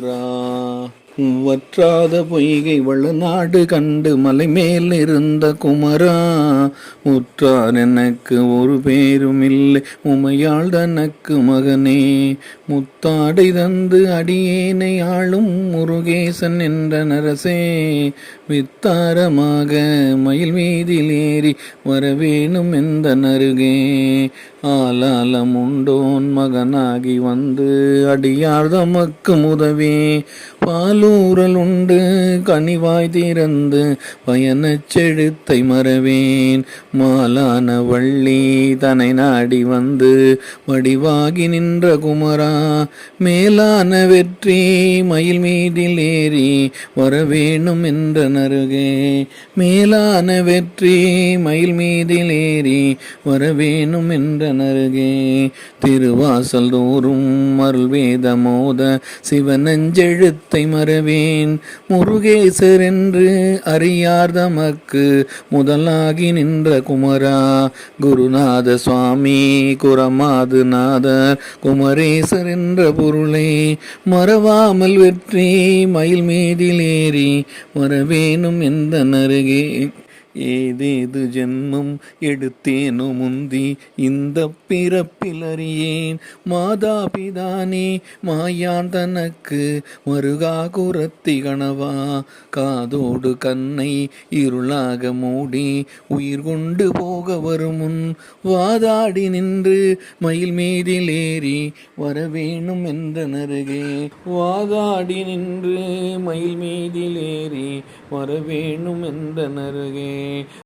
Ram. வற்றாத பொய்கை வளநாடு கண்டு மலை மேல் இருந்த குமரா உற்றார் எனக்கு ஒரு பேரும் இல்லை உமையாள் தனக்கு மகனே. முத்தாடை தந்து அடியேனை ஆளும் முருகேசன் என்ற நரசே. வித்தாரமாக மயில் மீதில் ஏறி வரவேணும் எந்த நருகே ஆலாலம் உண்டோன் மகனாகி வந்து அடியார் தமக்கு உதவி. பாலூரல் உண்டு கனிவாய் திறந்து பயணச் செழுத்தை மறவேன். மாலான வள்ளி தனை நாடி வந்து வடிவாகி நின்ற குமரா மேலான வெற்றி மயில் மீதில் ஏறி வரவேணும் என்ற நருகே மேலான வெற்றி மயில் மீதில் ஏறி வரவேணும் என்ற நருகே திருவாசல் தோறும் அருள் வேத மோத சிவனஞ்செழுத்தை மறவேன் முருகேசர் என்று அறியார் தமக்கு முதலாகி நின்ற குமரா. குருநாத சுவாமி குரமாது நாதர். குமரேசர் என்ற பொருளை மறவாமல் வெற்றி மயில் மீதில் ஏறி வரவேணும் எந்த நருகே ஏதேது ஜென்மம் எடுத்தேனோ முந்தி இந்த பிறப்பிலறியேன் மாதாபிதானே மாயான் தனக்கு மருகா குரத்தி கணவா காதோடு கண்ணை இருளாக மூடி உயிர் கொண்டு போக வரும் முன் வாதாடி நின்று மயில் மீதில் ஏறி வரவேணும் என்ற நருகே வாதாடி நின்று மயில் மீதில் ஏறி வரவேணும் என்ற நருகே me.